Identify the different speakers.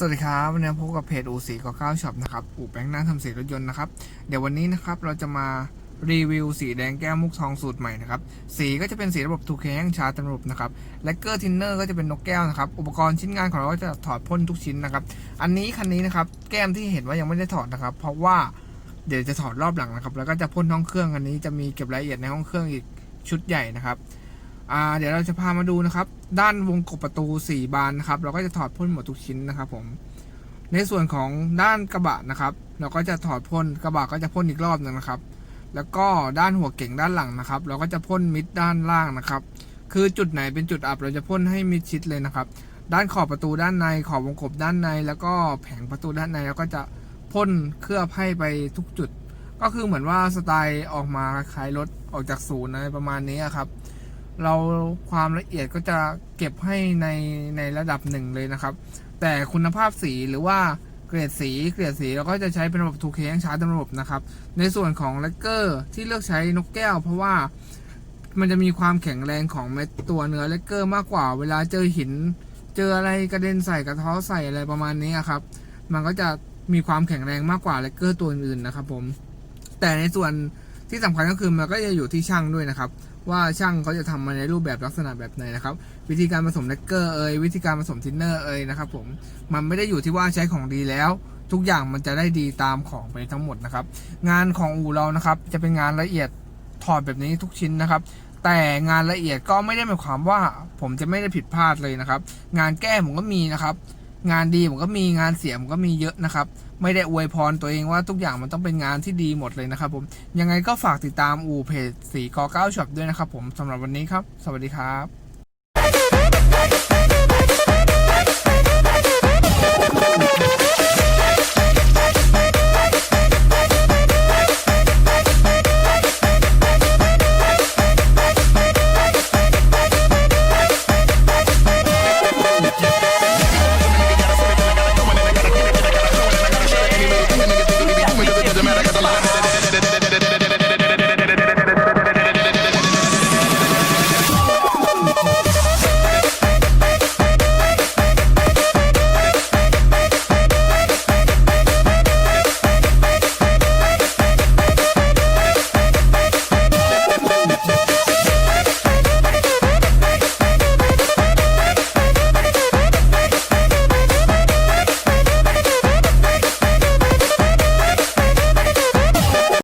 Speaker 1: สวัสดีครับวันนี้พบกับเพจอูสีกเก้าช็อปนะครับอู่แป้งนั่งทำสีรถยนต์นะครับเดี๋ยววันนี้นะครับเราจะมารีวิวสีแดงแก้วมุกทองสูตรใหม่นะครับสีก็จะเป็นสีระบบ 2K แห่งชาร์ตระบบนะครับและเกอร์ทินเนอร์ก็จะเป็นนกแก้วนะครับอุปกรณ์ชิ้นงานของเราก็จะถอดพ่นทุกชิ้นนะครับอันนี้คันนี้นะครับแก้มที่เห็นว่ายังไม่ได้ถอดนะครับ เพราะว่าเดี๋ยวจะถอดรอบหลังนะครับแล้วก็จะพ่นห้องเครื่องอันนี้จะมีเก็บรายละเอียดในห้องเครื่องอีกชุดใหญ่นะครับ อ่าเดี๋ยวเราจะพามาดูนะครับ ด้านวงกบประตู 4 บานนะครับ เราก็จะถอดพ่นหมดทุกชิ้นนะครับ ผม ในส่วนของด้านกระบะนะครับ เราก็จะถอดพ่นกระบะก็จะพ่นอีกรอบหนึ่งนะครับ แล้วก็ด้านหัวเก่งด้านหลังนะครับ เราก็จะพ่นมิดด้านล่างนะครับ คือจุดไหนเป็นจุดอับเราจะพ่นให้มิดชิดเลยนะครับ ด้านขอบประตูด้านในขอบวงกบด้านใน แล้วก็แผงประตูด้านในเราก็จะพ่นเคลือบให้ไปทุกจุด ก็คือเหมือนว่าสไตล์ออกมาคล้ายรถออกจากศูนย์อะไรประมาณนี้ครับ เราความละเอียดก็จะเก็บให้ในในระดับหนึ่งเลยนะครับ แต่คุณภาพสีหรือว่าเกรดสีเกรดสีเราก็จะใช้เป็นระบบ 2K ยังชาร์จระบบนะครับ ในส่วนของเลกเกอร์ที่เลือกใช้นกแก้ว เพราะว่ามันจะมีความแข็งแรงของเม็ดตัวเนื้อเลกเกอร์มากกว่า เวลาเจอหิน เจออะไรกระเด็นใส่กระท้อใส่อะไรประมาณนี้ครับ มันก็จะมีความแข็งแรงมากกว่าเลกเกอร์ตัวอื่นนะครับผม แต่ในส่วน ที่สำคัญก็คือมันก็จะอยู่ที่ช่างด้วยนะครับ ว่าช่างเขาจะทำมาในรูปแบบลักษณะแบบไหนนะครับ วิธีการผสมเลกเกอร์เอ่ยวิธีการผสมทินเนอร์เอ่ยนะครับผมมันไม่ได้อยู่ที่ว่าใช้ของดีแล้ว ทุกอย่างมันจะได้ดีตามของไปทั้งหมดนะครับ งานของอู่เรานะครับ จะเป็นงานละเอียดถอดแบบนี้ทุกชิ้นนะครับ แต่งานละเอียดก็ไม่ได้หมายความว่า ผมจะไม่ได้ผิดพลาดเลยนะครับ งานแก้ผมก็มีนะครับ งานดีผมก็มีงานเสียผมก็มีเยอะนะครับ ไม่ได้อวยพรตัวเองว่าทุกอย่างมันต้องเป็นงานที่ดีหมดเลยนะครับผมยังไงก็ฝากติดตามอูเพจสีกอเก้าช็อปด้วยนะครับผมสำหรับวันนี้ครับ สวัสดีครับ